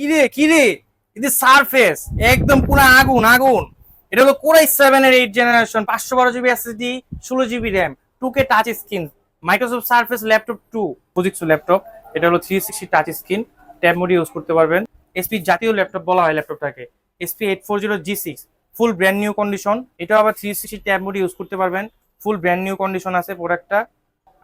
কিরে কিরে? ఇది সারফেস একদম পুরো আগুন আগুন। এটা হলো কোরাই সেভেন এর এইট জেনারেশন পাঁচশো বারো জিবি এসএসডি ষোলো GB RAM two K touch screen Microsoft Surface laptop two projects laptop এটা হলো three sixty touch screen tab mode use করতে পারবেন। এসপি জাতীয় ল্যাপটপ বলা হয় ল্যাপটপটাকে SP eight four zero G six full brand new condition এটাও আবার three sixty tab mode use করতে পারবেন। ফুল ব্র্যান্ড নিউ কন্ডিশন আছে প্রোডাক্টটা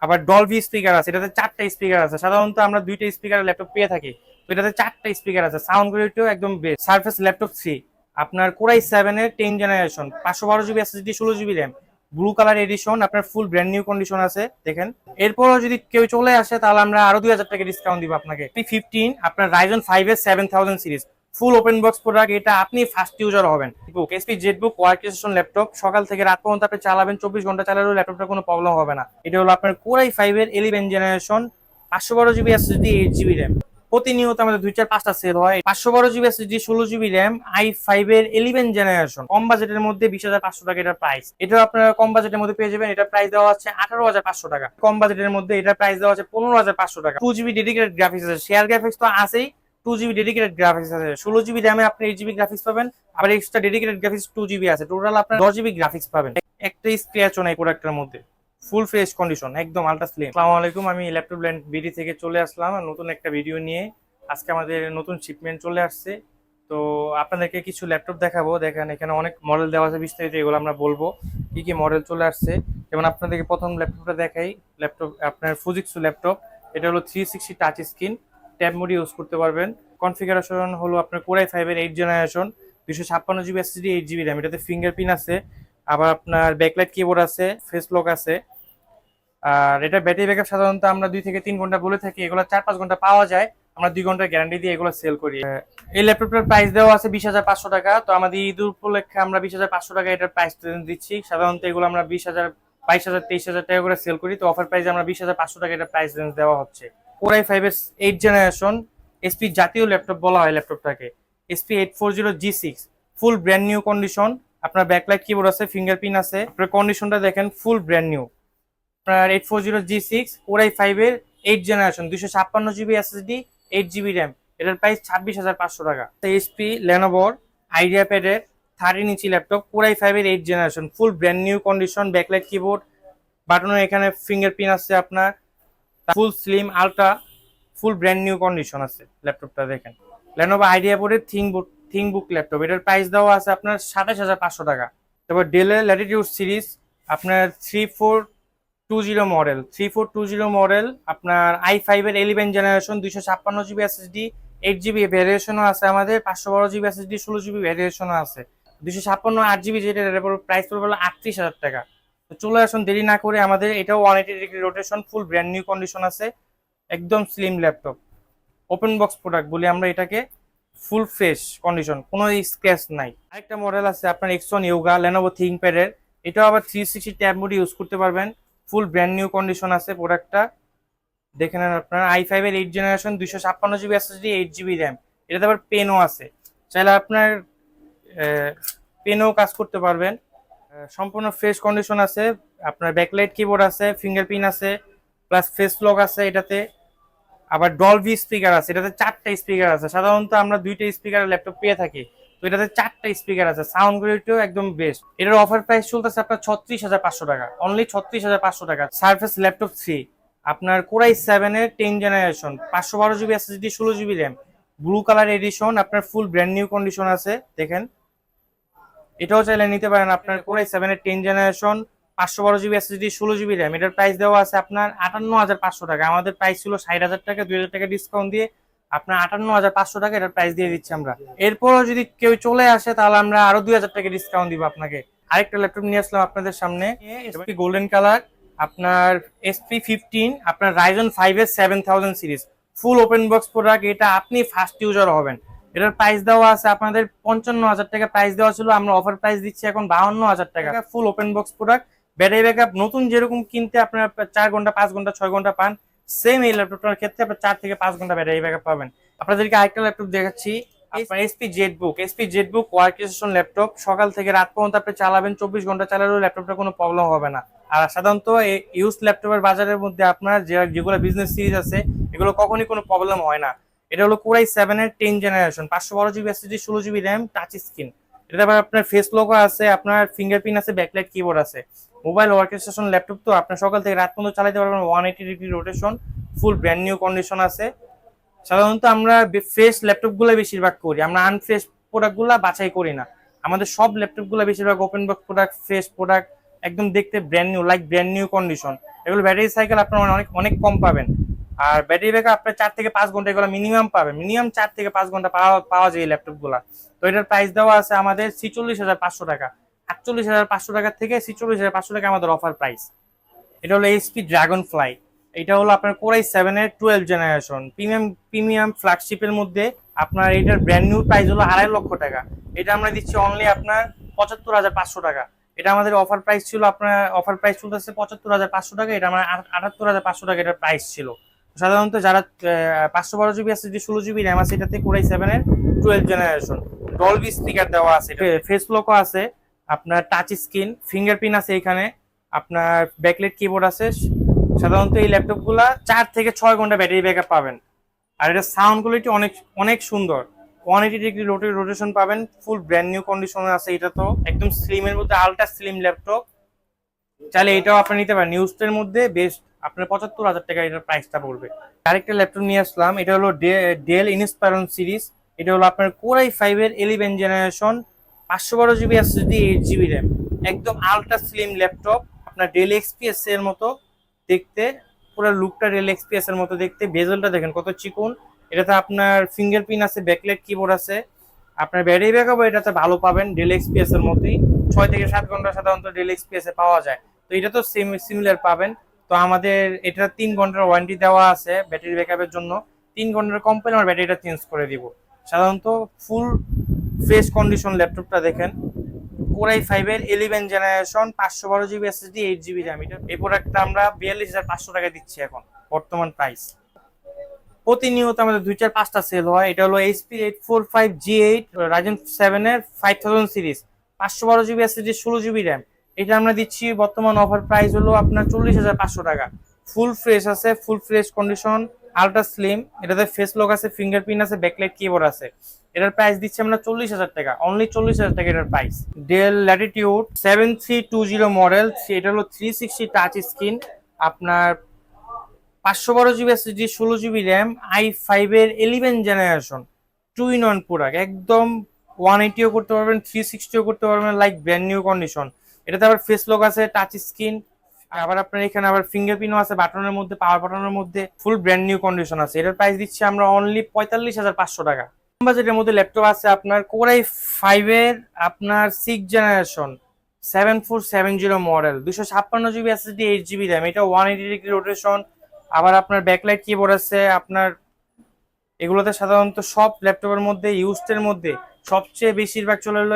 আবার ডলভি স্পিকার আছে, এটাতে চারটা স্পিকার আছে। সাধারণত আমরা দুইটা স্পিকার ল্যাপটপ পেয়ে থাকি। এটাতে চারটা স্পিকার আছে সাউন্ড কোয়ালিটিও একদম বেস্ট সারফেস ল্যাপটপ থ্রি আপনার কোরাই সেভেন এর টেন জেনারেশন পাঁচশো বারো জিবি এসএসডি ষোলো GB RAM blue colour edition আপনার ফুল ব্র্যান্ড নিউ কন্ডিশন আছে, দেখেন। এরপরও যদি কেউ চলে আসে, তাহলে আমরা আরও দুই হাজার টাকা ডিসকাউন্ট দিব আপনাকে। ফিফটিন আপনার রাইজন ফাইভ এর seven thousand series full open box product এটা আপনি ফার্স্ট ইউজার হবেন। Book SP Z book ওয়ার্কেশন laptop সকাল থেকে রাত পর্যন্ত আপনি চালাবেন, চব্বিশ ঘণ্টা চালালেও ল্যাপটপটা কোনো প্রবলেম হবে না। এটা হলো আপনার কোরাই ফাইভ এর ইলেভেন জেনারেশন পাঁচশো বারো GB SSD eight GB RAM প্রতিনিয়ত আমাদের দুই চার পাঁচটা সেল হয়। পাঁচশো বারো জিবি এসএসডি ষোলো জিবি র্যাম আই ফাইভ এর ইলেভেন জেনারেশন কম বাজেটের মধ্যে বিশ হাজার পাঁচশো টাকা এটার প্রাইস এটাও আপনারা কম বাজেটের মধ্যে পেয়ে যাবেন। এটার প্রাইস দেওয়া হচ্ছে আঠারো হাজার পাঁচশো টাকা। কম বাজেটের মধ্যে এটার প্রাইস দেওয়া হচ্ছে পনেরো হাজার পাঁচশো টাকা। টু জিবি ডেডিকেটেড গ্রাফিক্স আছে। শেয়ার গ্রাফিক্স তো আছেই। টু জিবি ডেডিকেটেড গ্রাফিক্স আছে। ষোলো জিবি র্যামে আপনি এইট জিবি গ্রাফিক্স পাবেন। আবার extra dedicated graphics two GB আছে। টোটাল আপনার দশ জিবি গ্রাফিক্স পাবেন। একটা স্ক্র্যাচও নাই প্রোডাক্টের মধ্যে। ফুল ফ্রেশ কন্ডিশন একদম আলট্রা স্লিম আসসালামু আলাইকুম, আমি ল্যাপটপ ল্যান্ড বিডি থেকে চলে আসলাম নতুন একটা ভিডিও নিয়ে আজকে আমাদের নতুন শিপমেন্ট চলে আসছে। তো আপনাদেরকে কিছু ল্যাপটপ দেখাবো। দেখেন, এখানে অনেক মডেল দেওয়া আছে, বিস্তারিত এগুলো আমরা বলব। কি কি মডেল চলে আসছে? যেমন আপনাদেরকে প্রথম ল্যাপটপটা দেখাই। ল্যাপটপ আপনার ফুজিক্সু ল্যাপটপ এটা হলো three sixty touch screen tab mode use করতে পারবেন। কনফিগারেশন হলো আপনার কোরাই ফাইভের এইট জেনারেশন দুশো ছাপ্পান্ন GB SSD eight GB RAM এটাতে ফিঙ্গারপ্রিন্ট আছে। আবার আপনার ব্যাকলাইট কিবোর্ড আছে ফেস লক আছে। আর এটা ব্যাটারি ব্যাকআপ সাধারণত আমরা দুই থেকে তিন ঘণ্টা বলে থাকি, এগুলো চার পাঁচ ঘণ্টা পাওয়া যায়। আমরা দুই ঘণ্টার গ্যারান্টি দিয়ে এগুলো সেল করি। এই ল্যাপটপটার প্রাইস দেওয়া আছে বিশ হাজার পাঁচশো টাকা। তো আমাদের ঈদ উপলক্ষে আমরা বিশ হাজার পাঁচশো টাকা এটার প্রাইস দিচ্ছি। সাধারণত এগুলো আমরা বিশ হাজার, বাইশ হাজার, তেইশ হাজার টাকা করে সেল করি। তো অফার প্রাইসে আমরা বিশ হাজার পাঁচশো টাকা এটার প্রাইস রেঞ্জ দেওয়া হচ্ছে। ফোর আই ফাইভ ফাইভের এইট জেনারেশন এসপি জাতীয় ল্যাপটপ বলা হয় ল্যাপটপটাকে SP eight four zero G six full brand new condition আপনার ব্যাকলাইট কিবোর্ড আছে ফিঙ্গারপ্রিন্ট আছে। কন্ডিশনটা দেখেন ফুল ব্র্যান্ড নিউ আপনার eight four zero G six core i ফাইভের এইট জেনারেশন দুশো ছাপ্পান্ন GB SSD eight GB RAM এটার প্রাইস ছাব্বিশ হাজার পাঁচশো টাকা। এইচপি লেনোভোর আইডিয়া প্যাডের thirteen inch laptop core i ফাইভের eight generation full brand new condition backlight keyboard বাটনের এখানে ফিঙ্গারপ্রিন্ট আছে আপনার full slim ultra full brand new condition আছে ল্যাপটপটা দেখেন। লেনোভো আইডিয়া বোর্ডের think book think book laptop এটার প্রাইস দেওয়া আছে আপনার সাতাশ হাজার পাঁচশো টাকা। তারপর ডেলের ল্যাটিটিউড সিরিজ আপনার three four two zero model three four two zero model আপনার আই ফাইভের ইলেভেন জেনারেশন দুইশো ছাপ্পান্ন জিবি এসএসডি এইট জিবি ভ্যারিয়েশনও আছে আমাদের, পাঁচশো বারো জিবি এসএসডি ষোলো জিবি ভ্যারিয়েশনও আছে। দুইশো ছাপ্পান্ন আট জিবি যেটা প্রাইস পড়বে আটত্রিশ হাজার টাকা। তো চলে আসুন, দেরি না করে আমাদের, এটাও one eighty degree rotation full brand new condition আছে। একদম slim laptop open box product বলি আমরা এটাকে ফুল ফ্রেশ কন্ডিশন কোনো স্ক্র্যাচ নাই। আরেকটা মডেল আছে আপনার এক্সন ইয়োগা লেনোভো থিংপ্যাডের এটাও আবার three sixty tab mode use করতে পারবেন। ফুল ব্র্যান্ড নিউ কন্ডিশন আছে প্রোডাক্টটা। দেখে নেন আপনার। আই ফাইভের এইট জেনারেশন দুইশো ছাপ্পান্ন GB SSD eight GB RAM এটাতে আবার পেনও আছে। চাইলে আপনার পেনও কাজ করতে পারবেন। সম্পূর্ণ ফ্রেশ কন্ডিশন আছে। আপনার ব্যাকলাইট কিবোর্ড আছে ফিঙ্গারপ্রিন্ট আছে প্লাস ফেস লক আছে এটাতে। আবার ডলভি স্পিকার আছে। এটাতে চারটা স্পিকার আছে। সাধারণত আমরা দুইটা স্পিকার ল্যাপটপ পেয়ে থাকি। তো এটাতে চারটা স্পিকার আছে সাউন্ড কোয়ালিটিও একদম বেস্ট এটার অফার প্রাইস চলতেছে আপনার ছত্রিশ হাজার পাঁচশো টাকা। অনলি ছত্রিশ হাজার পাঁচশো টাকা। সার্ফেস ল্যাপটপ থ্রি আপনার কোরাই সেভেনের টেন জেনারেশন পাঁচশো বারো জিবি এসএসডি ষোলো GB RAM blue colour edition আপনার ফুল ব্র্যান্ড নিউ কন্ডিশন আছে, দেখেন। এটাও চাইলে নিতে পারেন আপনার কোরাই সেভেনের টেন জেনারেশন পাঁচশো বারো জিবি এসএসডি ষোলো জিবি র্যাম এটার প্রাইস দেওয়া আছে আপনার আটান্ন হাজার পাঁচশো টাকা। আমাদের প্রাইস ছিল ষাট হাজার টাকা, দুই হাজার টাকা ডিসকাউন্ট দিয়ে আপনার আটান্ন হাজার পাঁচশো টাকা এটার প্রাইস দিয়ে দিচ্ছি আমরা। এরপরও যদি কেউ চলে আসে তাহলে আমরা আরও দুই হাজার টাকা ডিসকাউন্ট দিব আপনাকে। আরেকটা ল্যাপটপ নিয়ে আসলাম আপনাদের সামনে। এসপি গোল্ডেন কালার আপনার এসপি ফিফটিন আপনার রাইজন ফাইভ এর seven thousand series full open box product এটা আপনি ফার্স্ট ইউজার হবেন। এটার প্রাইস দেওয়া আছে আপনাদের পঞ্চান্ন হাজার টাকা প্রাইস দেওয়া ছিল আমরা অফার প্রাইস দিচ্ছি এখন বাহান্ন হাজার টাকা। Full open box product battery backup নতুন যেরকম কিনতে আপনার চার ঘণ্টা পাঁচ ঘণ্টা ছয় ঘণ্টা পান সেম এই ল্যাপটপটার ক্ষেত্রে আপনার চার থেকে পাঁচ ঘণ্টা ব্যাটারি ব্যাকআপ পাবেন। আপনাদেরকে আরেকটা ল্যাপটপ দেখাচ্ছি। আপনার SP Z book SP Z book workstation laptop সকাল থেকে রাত পর্যন্ত আপনি চালাবেন চব্বিশ ঘণ্টা চালালেও ল্যাপটপটা কোনো প্রবলেম হবে না। আর সাধারণত ইউজ ল্যাপটপের বাজারের মধ্যে আপনার যে যেগুলো বিজনেস সিরিজ আছে এগুলো কখনই কোনো প্রবলেম হয় না। এটা হলো কোরাই সেভেন এর টেন জেনারেশন পাঁচশো বারো জিবি এসএসডি ষোলো জিবি র্যাম টাচ স্ক্রিন এটা আবার আপনার ফেস লোগো আছে, আপনার ফিঙ্গারপ্রিন্ট আছে ব্যাকলাইট কিবোর্ড আছে। মোবাইল ওয়ার্কেস্টেশন ল্যাপটপ তো আপনার সকাল থেকে রাত পর্যন্ত চালাতে পারবেন one eighty degree rotation full brand new condition আছে। সাধারণত আমরা ফ্রেশ ল্যাপটপগুলো বেশিরভাগ করি, আমরা আনফ্রেশ প্রোডাক্টগুলো বাছাই করি না। আমাদের সব ল্যাপটপগুলো বেশিরভাগ open box product fresh product একদম দেখতে brand new like brand new condition এগুলো ব্যাটারি সাইকেল আপনার অনেক অনেক কম পাবেন। আর ব্যাটারি ব্যাকআপ আপনার চার থেকে পাঁচ ঘণ্টা এগুলো মিনিমাম পাবে। মিনিমাম চার থেকে পাঁচ ঘণ্টা পাওয়া পাওয়া যায় এই ল্যাপটপগুলো তো এটার প্রাইস দেওয়া আছে আমাদের ছিচল্লিশ হাজার পাঁচশো টাকা। আটচল্লিশ হাজার পাঁচশো টাকা থেকে ছিচল্লিশ হাজার পাঁচশো টাকা আমাদের অফার প্রাইস এটা হলো এইচপি ড্রাগন ফ্লাই এটা হলো আপনার কোরাই সেভেনের টুয়েলভ জেনারেশন প্রিমিয়াম প্রিমিয়াম ফ্ল্যাগশিপের মধ্যে আপনার এটার ব্র্যান্ড নিউ প্রাইস হলো আড়াই লক্ষ টাকা। এটা আমরা দিচ্ছি অনলি আপনার পঁচাত্তর হাজার পাঁচশো টাকা। এটা আমাদের অফার প্রাইস ছিল আপনার অফার প্রাইস চলতেছে পঁচাত্তর হাজার পাঁচশো টাকা। এটা আমার আটাত্তর হাজার পাঁচশো টাকা এটার প্রাইস ছিল। সাধারণত যারা পাঁচশো বারো জিবি আছে যে ষোলো জিবি র্যাম আছে, এটাতে কোরাই সেভেনের টুয়েলভ জেনারেশন ডলবি স্পিকার দেওয়া আছে ফেস লকও আছে, আপনার টাচ স্ক্রিন ফিঙ্গারপ্রিন্ট আছে এখানে, আপনার ব্যাকলেট কিবোর্ড আছে। সাধারণত এই ল্যাপটপগুলো চার থেকে ছয় ঘণ্টা ব্যাটারি ব্যাকআপ পাবেন। আর এটা সাউন্ড কোয়ালিটি অনেক অনেক সুন্দর। One eighty degree rote rotation পাবেন ফুল ব্র্যান্ড নিউ কন্ডিশনে আছে এটা তো। একদম স্লিমের মধ্যে আলট্রা স্লিম ল্যাপটপ চাইলে এটাও আপনি নিতে পারেন। নিউজটার মধ্যে বেস্ট আপনার পঁচাত্তর হাজার টাকা এটার প্রাইসটা পড়বে। আরেকটা ল্যাপটপ নিয়ে আসলাম, এটা হলো ডেল ইনস্পায়রন সিরিজ এটা হলো আপনার কোরাই ফাইভের ইলেভেন জেনারেশন পাঁচশো বারো GB SSD eight GB RAM একদম আলট্রা স্লিম ল্যাপটপ আপনার ডেল এক্সপিএস এর মতো দেখতে, পুরো লুকটা ডেল এক্সপিএস এর মতো দেখতে বেজলটা দেখেন কত চিকুন। এটাতে আপনার ফিঙ্গারপ্রিন্ট আছে ব্যাকলাইট কিবোর্ড আছে। আপনার ব্যাটারি ব্যাকআপ এটাতে ভালো পাবেন ডেল এক্সপিএস এর মতোই। ছয় থেকে সাত ঘণ্টা সাধারণত ডেল এক্সপিএস এ পাওয়া যায়। তো এটা তো সেম সিমিলার পাবেন। তো আমাদের এটা তিন ঘণ্টার ওয়ারেন্টি দেওয়া আছে ব্যাটারি ব্যাকআপের জন্য। তিন ঘণ্টার কম পেলে আমার ব্যাটারিটা চেঞ্জ করে দিব। সাধারণত ফুল ফ্রেশ কন্ডিশন ল্যাপটপটা দেখেন। কোরাই ফাইভের ইলেভেন জেনারেশন পাঁচশো বারো GB SSD eight GB RAM এটা এই প্রোডাক্টটা আমরা বিয়াল্লিশ হাজার পাঁচশো টাকা দিচ্ছি এখন, বর্তমান প্রাইস প্রতিনিয়ত আমাদের দুই চার পাঁচটা সেল হয়। এটা হলো HP eight four five G eight Ryzen সেভেনের ফাইভ থাউজেন্ড সিরিজ পাঁচশো বারো জিবি এসএসডি ষোলো জিবি র্যাম এটা আমরা দিচ্ছি, বর্তমান অফার প্রাইস হলো আপনার চল্লিশ হাজার পাঁচশো টাকা। ফুল ফ্রেশ আছে full fresh condition ultra slim এটাতে ফেস লক আছে ফিঙ্গারপ্রিন্ট আছে ব্যাকলাইট কিবোর্ড আছে। এটার প্রাইস দিচ্ছি আমরা চল্লিশ হাজার টাকা অনলি চল্লিশ হাজার টাকা এটার price Dell Latitude seven three two zero model এটা হলো থ্রি সিক্সটি টাচ স্ক্রিন আপনার পাঁচশো বারো জিবি এসএসডি ষোলো জিবি র্যাম আই ফাইভের eleven generation two in one product একদম ওয়ান এইটিও করতে পারবেন থ্রি সিক্সটিও করতে পারবেন লাইক ব্র্যান্ড নিউ কন্ডিশন এটাতে আবার ফেস লক আছে টাচ স্ক্রিন আবার আপনার এখানে আবার ফিঙ্গারপ্রিন্টও আছে বাটনের মধ্যে পাওয়ার বাটনের মধ্যে ফুল ব্র্যান্ড নিউ কন্ডিশন আছে। এটার প্রাইস দিচ্ছি আমরা অনলি পঁয়তাল্লিশ হাজার পাঁচশো টাকা। বাজেটের মধ্যে ল্যাপটপ আছে আপনার কোরাই ফাইভের আপনার six generation seven four seven zero model দুশো ছাপ্পান্ন GB SSD eight GB RAM এটা ওয়ান এইটি ডিগ্রি রোটেশন আবার আপনার ব্যাকলাইট কিবোর্ড আছে, আপনার এগুলোতে সাধারণত সব ল্যাপটপের মধ্যে ইউজডের মধ্যে সবচেয়ে বেশিরভাগ চলে হলো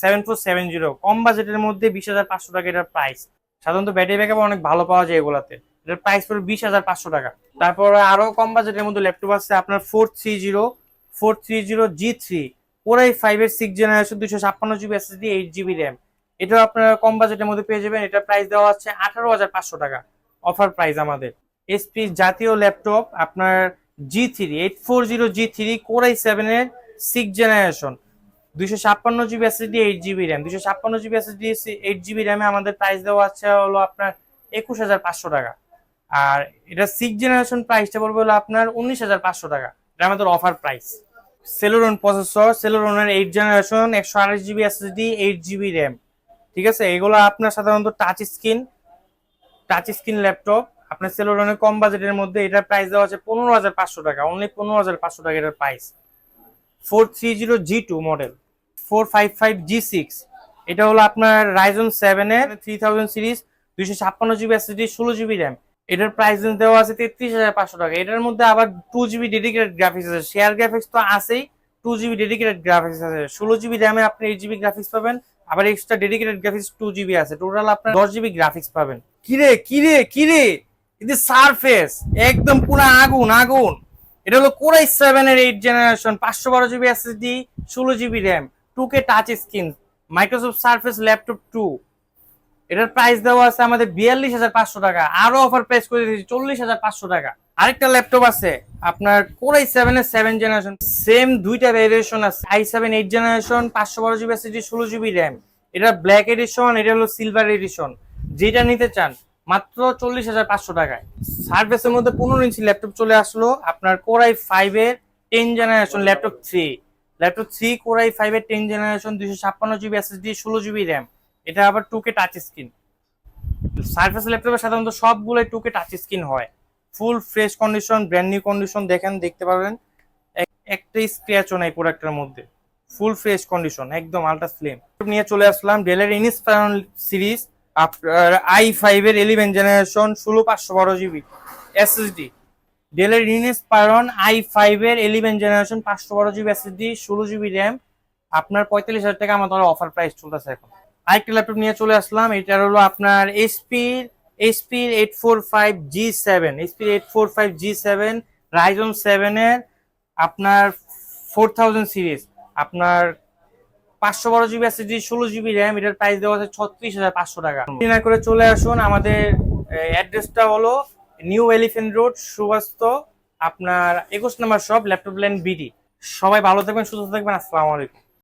সেভেন ফোর সেভেন জিরো কম বাজেটের মধ্যে বিশ হাজার পাঁচশো টাকা এটার প্রাইস সাধারণত ব্যাটারি ব্যাকআপ অনেক ভালো পাওয়া যায় এগুলাতে। এটার প্রাইস পড়বে বিশ হাজার পাঁচশো টাকা। তারপর আরও কম বাজেটের মধ্যে ল্যাপটপ আছে আপনার four three zero four three zero G three core i ফাইভের সিক্স জেনারেশন দুশো ছাপ্পান্ন জিবি এইট জিবি র্যাম এটাও আপনারা কম বাজেটের মধ্যে পেয়ে যাবেন। প্রাইস দেওয়া হচ্ছে আঠারো হাজার পাঁচশো টাকা। অফার আমাদের। এসপি জাতীয় ল্যাপটপ আপনার G three eight four zero G three core i সেভেনের সিক্স জেনারেশন দুইশো ছাপ্পান্ন GB SSD eight GB RAM দুইশো ছাপ্পান্ন জিবি এসএসডি এইট জিবি র্যামে আমাদের প্রাইস দেওয়া আছে হলো আপনার একুশ হাজার পাঁচশো টাকা। আর এটা সিক্স জেনারেশন প্রাইসটা পড়বে হলো আপনার উনিশ হাজার পাঁচশো টাকা। এটা আমাদের অফার প্রাইস সেলোরন প্রসেসর সেলোরনের এইট জেনারেশন একশো আঠাশ GB SSD eight GB RAM ঠিক আছে? এগুলো আপনার সাধারণত touch screen touch screen laptop আপনার সেলোরনের কম বাজেটের মধ্যে এটার প্রাইস দেওয়া আছে পনেরো হাজার পাঁচশো টাকা। অনলি পনেরো হাজার পাঁচশো টাকা এটার price four three zero G two model four five five G six এটা হলো আপনার রাইজন সেভেনের থ্রি থাউজেন্ড সিরিজ দুইশো ছাপ্পান্ন জিবি এসএসডি ষোলো জিবি র্যাম এটার প্রাইস দেওয়া আছে তেত্রিশ হাজার পাঁচশো টাকা এটার মধ্যে আবার টু জিবি ডেডিকেটেড গ্রাফিক্স আছে শেয়ার গ্রাফিক্স তো আছেই টু জিবি ডেডিকেটেড গ্রাফিক্স আছে ষোলো জিবি র্যামে আপনি এইট জিবি গ্রাফিক্স পাবেন আবার extra dedicated graphics two GB আছে টোটাল আপনার দশ জিবি গ্রাফিক্স পাবেন কিরে কিরে কিরে ఇది সারফেস একদম পুরো আগুন আগুন এটা হলো কোরাই সেভেন এর এইট জেনারেশন পাঁচশো বারো জিবি এসএসডি ষোলো GB RAM two K touch screen Microsoft Surface laptop two এটার প্রাইস দেওয়া আছে আমাদের বিয়াল্লিশ হাজার পাঁচশো টাকা। আরও অফার প্রাইস করে দিয়েছি, চল্লিশ হাজার পাঁচশো টাকা। আরেকটা ল্যাপটপ আছে, আপনার কোরাই সেভেন এর সেভেন জেনারেশন সেম দুইটা ভেরিয়েশন আছে। আই সেভেন এইট জেনারেশন পাঁচশো বারো জিবি এসএসডি ষোলো জিবি র্যাম এটা ব্ল্যাক এডিশন এটা হলো সিলভার এডিশন যেটা নিতে চান, মাত্র চল্লিশ হাজার পাঁচশো টাকায়। সার্ভিসের মধ্যে পনেরো ইঞ্চি ল্যাপটপ চলে আসলো, আপনার কোরাই ফাইভ এর ten generation laptop three laptop three core i five এর টেন জেনারেশন দুইশো ছাপ্পান্ন জিবি এসএসডি ষোলো জিবি র্যাম এটা আবার two K touch screen Surface ল্যাপটপে সাধারণত সবগুলোই টু কে টাচ স্ক্রিন হয়। Full fresh condition brand new condition দেখেন, দেখতে পারবেন এক- একটা স্ক্র্যাচও নাই প্রোডাক্টের মধ্যে। ফুল ফ্রেশ কন্ডিশন একদম আলট্রা স্লিম নিয়ে চলে আসলাম ডেলের ইনস্পায়রন সিরিজ আপনার আই ফাইভ এর ইলেভেন জেনারেশন ষোলো পাঁচশো বারো জিবি এসএসডি ডেলের ইনস্পায়রন আই ফাইভ এর ইলেভেন জেনারেশন পাঁচশো বারো জিবি এসএসডি ষোলো জিবি র্যাম আপনার পঁয়তাল্লিশ হাজার টাকা আমাদের অফার প্রাইস চলতেছে এখন। আরেকটা ল্যাপটপ নিয়ে চলে আসলাম, এটার হলো আপনার এসপির এসপির eight four five G seven এসপির eight four five G seven Ryzen সেভেনের আপনার ফোর থাউজেন্ড সিরিজ আপনার পাঁচশো বারো জিবি এসএসডি ষোলো জিবি র্যাম এটার প্রাইস দেওয়া আছে ছত্রিশ হাজার পাঁচশো টাকা। করে চলে আসুন, আমাদের অ্যাড্রেসটা হলো নিউ এলিফেন্ট রোড, সুবাস্ত, আপনার একুশ number shop, laptop land BD. সবাই ভালো থাকবেন, সুস্থ থাকবেন, আসসালামু আলাইকুম।